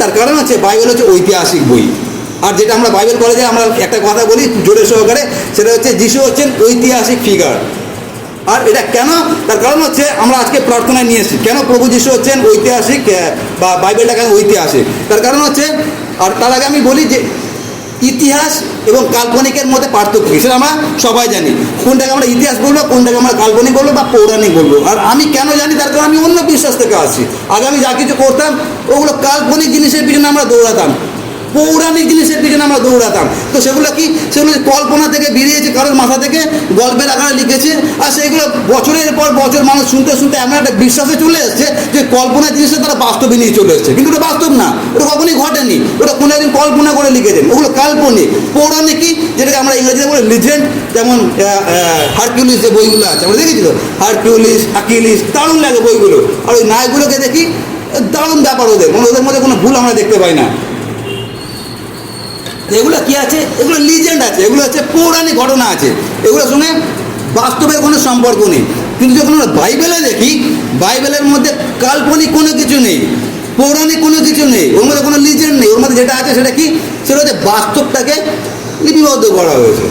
তার কারণ আছে বাইবেল হচ্ছে ঐতিহাসিক বই। আর যেটা আমরা বাইবেল কলেজে আমরা একটা কথা বলি জোরে সহকারে, সেটা হচ্ছে যিশু হচ্ছেন ঐতিহাসিক ফিগার আর এটা কেন? তার কারণ হচ্ছে আমরা আজকে প্রার্থনায় নিয়ে এসেছি। কেন প্রভু যিশু হচ্ছেন ঐতিহাসিক বা বাইবেলটা কেন ঐতিহাসিক? তার কারণ হচ্ছে, আর তার আগে আমি বলি যে ইতিহাস এবং কাল্পনিকের মধ্যে পার্থক্য সেটা আমরা সবাই জানি। কোনটাকে আমরা ইতিহাস বলব, কোনটাকে আমরা কাল্পনিক বলব বা পৌরাণিক বলব। আর আমি কেন জানি, তার কারণ আমি অন্য বিশ্বাস থেকে আসি আগে আমি যা কিছু করতাম, ওগুলো কাল্পনিক জিনিসের পিছনে আমরা দৌড়াতাম। পৌরাণিক জিনিসের পিছনে আমরা দৌড়াতাম। তো সেগুলো কি? সেগুলো কল্পনা থেকে বেরিয়েছে কারোর মাথা থেকে, গল্পের আকারে লিখেছে, আর সেগুলো বছরের পর বছর মানুষ শুনতে শুনতে এমন একটা বিশ্বাসে চলে এসছে যে কল্পনা জিনিসটা তারা বাস্তবে নিয়ে চলে এসছে। কিন্তু ওটা বাস্তব না, ওটা কখনই ঘটেনি। ওটা কোনো একদিন কল্পনা করে লিখেছেন। ওগুলো কাল্পনিক। পৌরাণিক কি? যেটাকে আমরা ইংরেজিতে বলি লিজেন্ড যেমন হারকিউলিস যে বইগুলো আছে, আমরা দেখেছি তো? হারকিউলিস আকিলিস দারুণ লাগে বইগুলো। আর ওই নায়কগুলোকে দেখি, দারুণ ব্যাপার ওদের। মানে ওদের মধ্যে কোনো ভুল আমরা দেখতে পাই না। এগুলো কি আছে? এগুলো লিজেন্ড আছে। এগুলো হচ্ছে পৌরাণিক ঘটনা আছে। এগুলো শুনে বাস্তবের কোনো সম্পর্ক নেই। কিন্তু যখন আমরা বাইবেলে দেখি, বাইবেলের মধ্যে কাল্পনিক কোনো কিছু নেই, পৌরাণিক কোনো কিছু নেই, ওর মধ্যে কোনো লিজেন্ড নেই। ওর মধ্যে যেটা আছে সেটা কি? সেটা হচ্ছে বাস্তবটাকে লিপিবদ্ধ করা হয়েছে।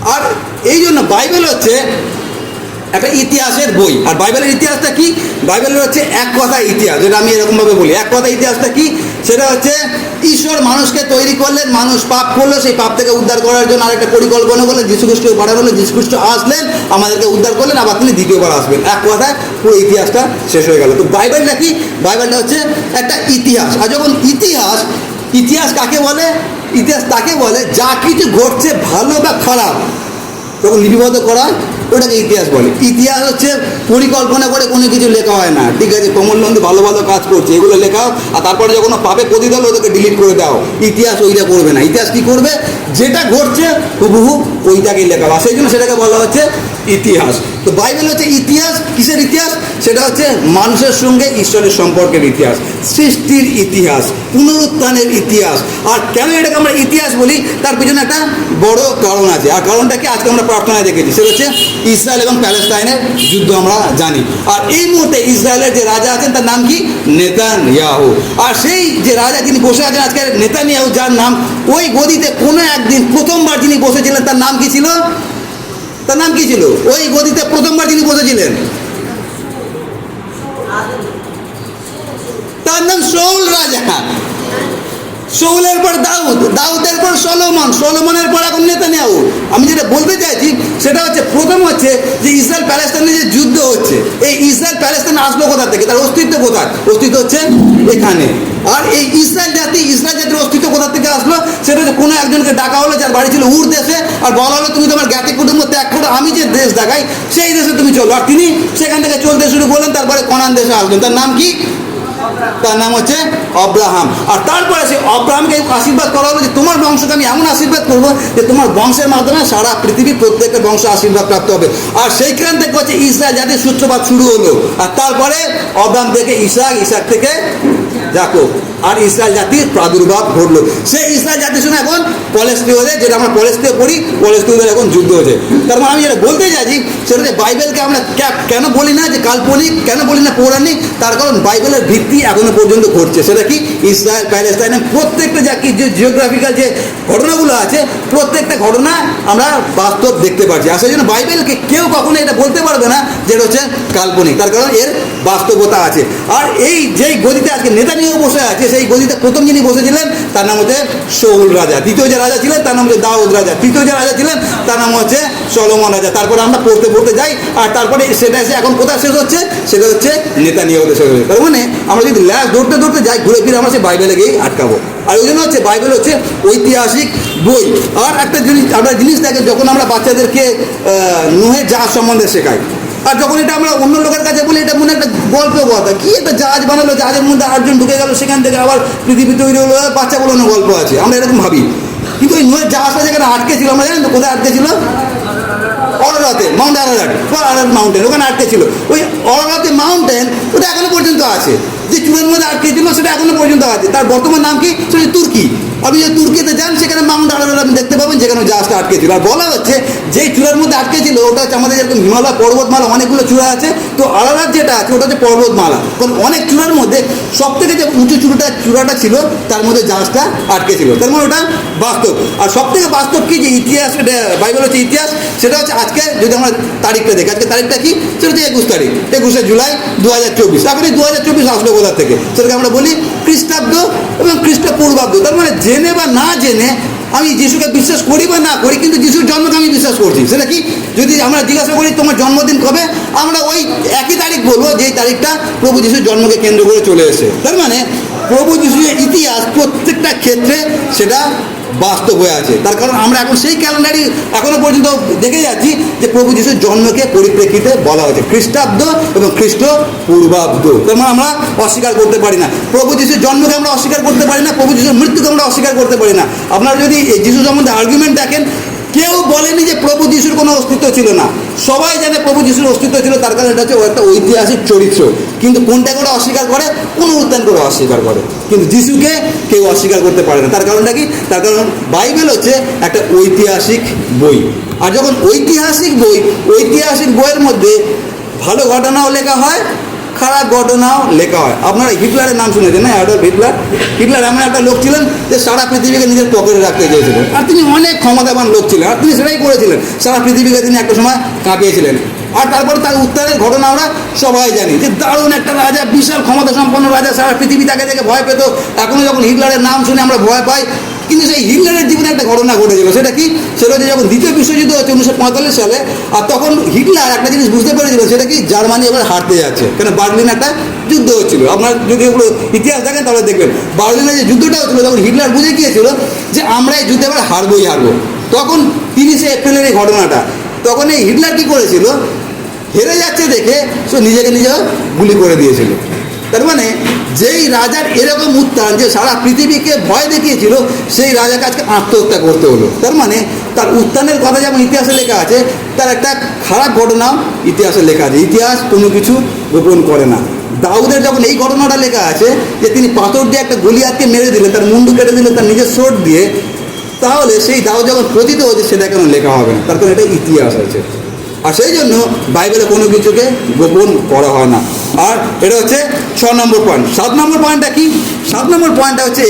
আর এই জন্য বাইবেল হচ্ছে একটা ইতিহাসের বই। আর বাইবেলের ইতিহাসটা কি? বাইবেলের হচ্ছে এক কথা ইতিহাস, যেটা আমি এরকমভাবে বলি। এক কথা ইতিহাসটা কি? সেটা হচ্ছে ঈশ্বর মানুষকে তৈরি করলেন, মানুষ পাপ করল, সেই পাপ থেকে উদ্ধার করার জন্য আরেকটা পরিকল্পনা করলেন, যীশুখ্রিস্টকে পাঠানো যীশুখ্রিস্ট আসলেন, আমাদেরকে উদ্ধার করলেন, আবার তিনি দ্বিতীয়বার আসবেন। এক কথায় পুরো ইতিহাসটা শেষ হয়ে গেল। তো বাইবেলটা কি বাইবেলটা হচ্ছে একটা ইতিহাস। আর যখন ইতিহাস ইতিহাস কাকে বলে? ইতিহাস তাকে বলে, যা কিছু ঘটছে ভালো বা খারাপ, যখন লিপিবদ্ধ করা ওটাকে ইতিহাস বলে। ইতিহাস হচ্ছে পরিকল্পনা করে কোনো কিছু লেখা হয় না। ঠিক আছে কমল নন্দী ভালো ভালো কাজ করছে, এগুলো লেখাও আর তারপরে যখন পাবে প্রতিদল ওদেরকে ডিলিট করে দাও। ইতিহাস ওইটা করবে না। ইতিহাস কী করবে? যেটা ঘটছে, হুবহু ওইটাকেই লেখা আর সেই জন্য সেটাকে বলা হচ্ছে ইতিহাস। তো বাইবেল হচ্ছে ইতিহাস, কিসের ইতিহাস? সেটা হচ্ছে মানুষের সঙ্গে ঈশ্বরের সম্পর্কের ইতিহাস, সৃষ্টির ইতিহাস, পুনরুত্থানের ইতিহাস। আর কেন এটাকে আমরা ইতিহাস বলি? তার পিছনে একটা বড় কারণ আছে। আর কারণটা কি? আজকে আমরা প্রার্থনায় দেখেছি। সেটা হচ্ছে ইসরায়েল এবং প্যালেস্টাইনের যুদ্ধ আমরা জানি। আর এই মুহূর্তে ইসরায়েলের যে রাজা আছেন, তার নাম কি? নেতান ইয়াহু আর সেই যে রাজা, যিনি বসে আছেন আজকে নেতান ইয়াহু যার নাম ওই গদিতে কোনো একদিন প্রথমবার যিনি বসেছিলেন, তার নাম কি ছিল? তার নাম কি ছিল? ওই গদিতে প্রথমবার যিনি বসেছিলেন। তার নাম শৌল রাজা শৌলের পর দাউদ, দাউদের পর সলোমন, সলোমনের পর এখন নেতানিয়াহু। আমি যেটা বলতে চাইছি, সেটা হচ্ছে, প্রথম হচ্ছে যে ইসরায়েল প্যালেস্তাইনের যে যুদ্ধ হচ্ছে, এই ইসরায়েল প্যালেস্তাইন আসলো কোথা থেকে? তার অস্তিত্ব কোথায়? অস্তিত্ব হচ্ছে এখানে। আর এই ইসরায়েল জাতি, ইসরায়েল জাতির অস্তিত্ব কোথা থেকে আসলো? সেটা হচ্ছে কোনো একজনকে ডাকা হলো, যার বাড়ি ছিল উর দেশে, আর বলা হলো, তুমি তোমার জ্ঞাতি কুটুম্ব, ত্যাগ করো, আমি যে দেশ দেখাই, সেই দেশে তুমি চলো। আর তিনি সেখান থেকে চলতে শুরু করলেন, তারপরে কনান দেশে আসলেন। তার নাম কি? তার নাম হচ্ছে অব্রাহাম। আর তারপরে সেই অব্রাহামকে আশীর্বাদ করা হলো যে, তোমার বংশকে আমি এমন আশীর্বাদ করব যে, তোমার বংশের মাধ্যমে সারা পৃথিবীর প্রত্যেকটা বংশ আশীর্বাদ প্রাপ্ত হবে। আর সেইখান থেকে হচ্ছে ইসরায়েল জাতির সূত্রপাত শুরু হলো। আর তারপরে অব্রাহাম থেকে ইসাক ইসাক থেকে যাকব। আর ইসরায়েল জাতির প্রাদুর্ভাব ঘটলো। সেই ইসরায়েল জাতির সঙ্গে এখন পলেস্তীয়দের যেটা আমরা পলেস্তীয় পড়ি, পলেস্তীয়দের এখন যুদ্ধ হয়েছে। তার মানে আমি যেটা বলতে চাইছি সেটা হচ্ছে বাইবেলকে আমরা কেন বলি না যে কাল্পনিক, কেন বলি না পৌরাণিক? তার কারণ বাইবেলের ভিত্তি এখনও পর্যন্ত ঘটছে। সেটা কি? ইসরায়েল প্যালেস্তাইনের প্রত্যেকটা যা কি যে জিওগ্রাফিক্যাল যে ঘটনাগুলো আছে, প্রত্যেকটা ঘটনা আমরা বাস্তব দেখতে পাচ্ছি। আর সেই জন্য বাইবেলকে কেউ কখনো এটা বলতে পারবে না যে এটা হচ্ছে কাল্পনিক। তার কারণ এর বাস্তবতা আছে। আর এই যেই গদিতে আজকে নেতা নিয়েও বসে আছে সেই গদিতে প্রথম যিনি বসেছিলেন, তার নাম হচ্ছে শৌল রাজা। দ্বিতীয় যে রাজা ছিলেন, তার নাম হচ্ছে দাউদ রাজা। তৃতীয় যে রাজা ছিলেন, তার নাম হচ্ছে সলমন রাজা। তারপরে আমরা পড়তে পড়তে যাই, আর তারপরে সেটা এসে এখন কোথায় শেষ হচ্ছে? সেটা হচ্ছে নেতা নিয়ে শেষ হচ্ছে তার মানে আমরা যদি ল্যাস ধরতে ধরতে যাই, ঘুরে ফিরে আমরা সেই বাইবেলে গিয়েই আটকাবো। আর ওই জন্য হচ্ছে বাইবেল হচ্ছে ঐতিহাসিক বই। আর একটা জিনিস, আমরা জিনিস দেখে যখন আমরা বাচ্চাদেরকে নুহে জাহাজ সম্বন্ধে শেখাই। আর যখন এটা আমরা অন্য লোকের কাছে বলি, এটা মনে একটা গল্প কথা কি একটা জাহাজ বানালো, জাহাজের মধ্যে আটজন ঢুকে গেল, সেখান থেকে আবার পৃথিবী তৈরি হলো বাচ্চা বলানো গল্প আছে। আমরা এরকম ভাবি। কিন্তু ওই নয় জাহাজটা যেখানে আটকে ছিল, আমরা জানেন তো কোথায় আটকে ছিল? অররাতে, মাউন্ট আরারাট আরার মাউন্টেন, ওখানে আটকে ছিল। ওই অররাতে মাউন্টেন, ওটা আছে। যে চূড়ার মধ্যে আটকে ছিল, সেটা এখনও পর্যন্ত আছে। তার বর্তমান নাম কি? সেটা তুর্কি। আপনি যদি তুর্কিতে যান, সেখানে মাউন্ট আরারাট আপনি দেখতে পাবেন, যেখানে জাহাজটা আটকে ছিল। আর বলা হচ্ছে যেই চূড়ার মধ্যে আটকে ছিল, ওটা হচ্ছে আমাদের যেরকম হিমালয় পর্বতমালা, অনেকগুলো চূড়া আছে। তো আরারাট যেটা আছে, ওটা হচ্ছে পর্বতমালা। কারণ অনেক চূড়ার মধ্যে সব থেকে যে উঁচু চূড়াটা চূড়াটা ছিল, তার মধ্যে জাহাজটা আটকে ছিল। তার মানে ওটা বাস্তব। আর সব থেকে বাস্তব কি যে ইতিহাস বাইবেল হচ্ছে ইতিহাস, সেটা হচ্ছে আজকে যদি আমরা তারিখটা দেখি। আজকে তারিখটা কি? সেটা হচ্ছে একুশ তারিখ, একুশে জুলাই দু হাজার চব্বিশ। এখন দু হাজার চব্বিশ আসলো কোথা থেকে। সেটাকে আমরা বলি খ্রিস্টাব্দ এবং খ্রিস্টপূর্বাব্দ। তার মানে জেনে বা না জেনে আমি যিশুকে বিশ্বাস করি বা না করি, কিন্তু যিশুর জন্মকে আমি বিশ্বাস করছি। সেটা কি? যদি আমরা জিজ্ঞাসা করি, তোমার জন্মদিন কবে? আমরা ওই একই তারিখ বলব, যেই তারিখটা প্রভু যিশুর জন্মকে কেন্দ্র করে চলে এসে তার মানে প্রভু যিশুর ইতিহাস প্রত্যেকটা ক্ষেত্রে সেটা বাস্তব হয়ে আছে। তার কারণ আমরা এখন সেই ক্যালেন্ডারই এখনও পর্যন্ত দেখে যাচ্ছি যে প্রভু যিশুর জন্মকে পরিপ্রেক্ষিতে বলা হয়েছে। খ্রিস্টাব্দ এবং খ্রিস্ট পূর্বাব্দ। তার মানে আমরা অস্বীকার করতে পারি না। প্রভু যিশুর জন্মকে আমরা অস্বীকার করতে পারি না, প্রভু যিশুর মৃত্যুকে আমরা অস্বীকার করতে পারি না। আপনারা যদি যিশু সম্বন্ধে আর্গুমেন্ট দেখেন কেউ বলেনি যে প্রভু যিশুর কোনো অস্তিত্ব ছিল না। সবাই জানে প্রভু যিশুর অস্তিত্ব ছিল, তার কারণ এটা হচ্ছে একটা ঐতিহাসিক চরিত্র। কিন্তু কোনটা করে অস্বীকার করে? পুনরুত্থান করে অস্বীকার করে? কিন্তু যিশুকে কেউ অস্বীকার করতে পারে না। তার কারণটা কি? তার কারণ বাইবেল হচ্ছে একটা ঐতিহাসিক বই। আর যখন ঐতিহাসিক বই, ঐতিহাসিক বইয়ের মধ্যে ভালো ঘটনাও লেখা হয় খারাপ ঘটনাও লেখা হয়। আপনারা হিটলারের নাম শুনেছেন না? Adolf Hitler? হিটলার এমন একটা লোক ছিলেন যে সারা পৃথিবীকে নিজের পকেটে রাখতে চেয়েছিলেন আর তিনি অনেক ক্ষমতাবান লোক ছিলেন, আর তিনি সেটাই করেছিলেন। সারা পৃথিবীকে তিনি একটা সময় কাঁপিয়েছিলেন। আর তারপর তার উত্তরের ঘটনা আমরা সবাই জানি যে দারুণ একটা রাজা, বিশাল ক্ষমতা সম্পন্ন রাজা সারা পৃথিবী তাকে দেখে ভয় পেত। এখনও যখন হিটলারের নাম শুনে আমরা ভয় পাই কিন্তু সেই হিটলারের জীবনে একটা ঘটনা ঘটেছিল। সেটা কি? সেটা হচ্ছে যখন দ্বিতীয় বিশ্বযুদ্ধ হচ্ছে উনিশশো পঁয়তাল্লিশ সালে, আর তখন হিটলার একটা জিনিস বুঝতে পেরেছিল, সেটা কি? জার্মানি এবার হারতে যাচ্ছে। কেন? বার্লিন একটা যুদ্ধ হচ্ছিল। আপনার যদি ওগুলো ইতিহাস দেখেন, তাহলে দেখবেন। বার্লিনের যে যুদ্ধটা হচ্ছিল, তখন হিটলার বুঝে গিয়েছিল যে আমরা এই যুদ্ধে এবার হারবোই হারবো। তখন তিরিশে এপ্রিলের এই ঘটনাটা। তখন এই হিটলার কী করেছিল? হেরে যাচ্ছে দেখে, সে নিজেকে নিজে গুলি করে দিয়েছিল। তার মানে যেই রাজার এরকম উত্থান যে সারা পৃথিবীকে ভয় দেখিয়েছিল, সেই রাজাকে আজকে আত্মহত্যা করতে হলো। তার মানে তার উত্থানের কথা যেমন ইতিহাসে লেখা আছে, তার একটা খারাপ ঘটনাও ইতিহাসে লেখা আছে। ইতিহাস কোনো কিছু গোপন করে না। দাউদের যখন এই ঘটনাটা লেখা আছে যে তিনি পাথর দিয়ে একটা গলিয়াতকে মেরে দিলেন, তার মুন্ডু কেটে দিলেন, তার নিজের সোট দিয়ে, তাহলে সেই দাউদ যখন পতিত হচ্ছে সেটা কেন লেখা হবে না? তার কারণ এটা ইতিহাস আছে। আর সেই জন্য বাইবেলে কোনো কিছুকে গোপন করা হয় না। আর এটা হচ্ছে ছ নম্বর পয়েন্ট সাত নম্বর পয়েন্টটা কি? সাত নম্বর পয়েন্টটা হচ্ছে